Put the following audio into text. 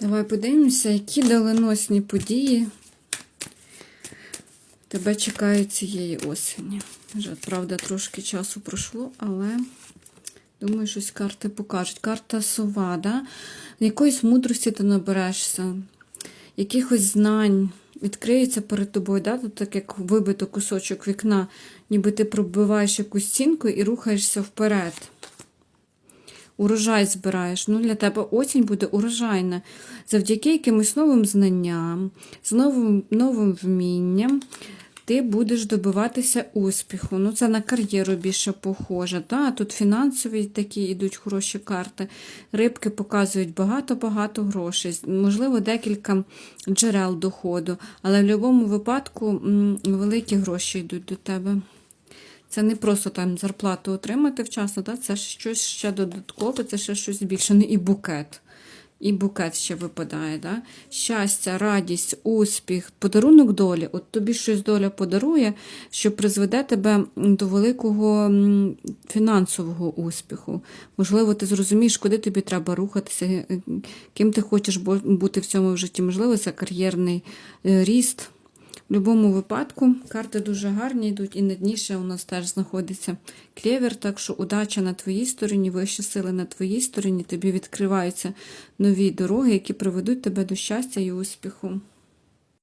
Давай подивимося, які доленосні події тебе чекають цієї осені. Вже, правда, трошки часу пройшло, але думаю, щось карти покажуть. Карта сова, да? якоїсь мудрості ти наберешся, якихось знань відкриється перед тобою, да? Тут так як вибито кусочок вікна, ніби ти пробиваєш якусь стінку і рухаєшся вперед. Урожай збираєш. Ну, для тебе осінь буде урожайна. Завдяки якимось новим знанням, з новим, новим вмінням ти будеш добиватися успіху. Ну, це на кар'єру більше похоже. Та? Тут фінансові такі йдуть хороші карти. Рибки показують багато-багато грошей, можливо, декілька джерел доходу, але в будь-якому випадку великі гроші йдуть до тебе. Це не просто там зарплату отримати вчасно, да? це щось ще додаткове, це ще щось більше. І букет. І букет ще випадає. Да? Щастя, радість, успіх, подарунок долі. От тобі щось доля подарує, що призведе тебе до великого фінансового успіху. Можливо, ти зрозумієш, куди тобі треба рухатися, е, ким ти хочеш бу- бути в цьому житті. Можливо, це кар'єрний е, ріст. В будь-якому випадку карти дуже гарні йдуть, і на дні ще у нас теж знаходиться клєвер, так що удача на твоїй стороні, вищі сили на твоїй стороні, тобі відкриваються нові дороги, які приведуть тебе до щастя і успіху.